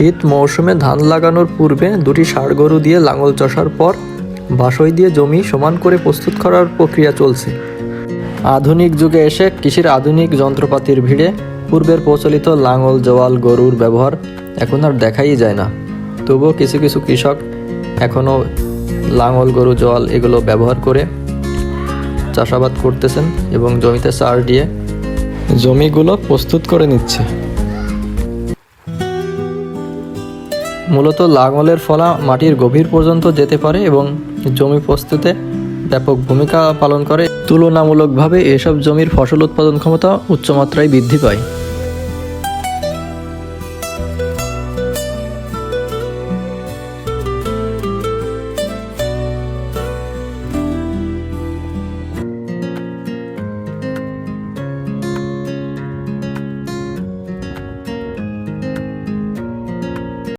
শীত মৌসুমে ধান লাগানোর পূর্বে দুটি ষাড় গরু দিয়ে লাঙল চষার পর বাসই দিয়ে জমি সমান করে প্রস্তুত করার প্রক্রিয়া চলছে। আধুনিক যুগে এসে কৃষির আধুনিক যন্ত্রপাতির ভিড়ে পূর্বের প্রচলিত লাঙল, জোয়াল, গরুর ব্যবহার এখন আর দেখাই যায় না। তবুও কিছু কিছু কৃষক এখনও লাঙল, গরু জল এগুলো ব্যবহার করে চাষাবাদ করতেছেন এবং জমিতে সার দিয়ে জমিগুলো প্রস্তুত করে নিচ্ছে। মূলত লাঙলের ফলা মাটির গভীর পর্যন্ত যেতে পারে এবং জমি প্রস্তুতে ব্যাপক ভূমিকা পালন করে। তুলনামূলকভাবে এসব জমির ফসল উৎপাদন ক্ষমতা উচ্চমাত্রায় বৃদ্ধি পায়।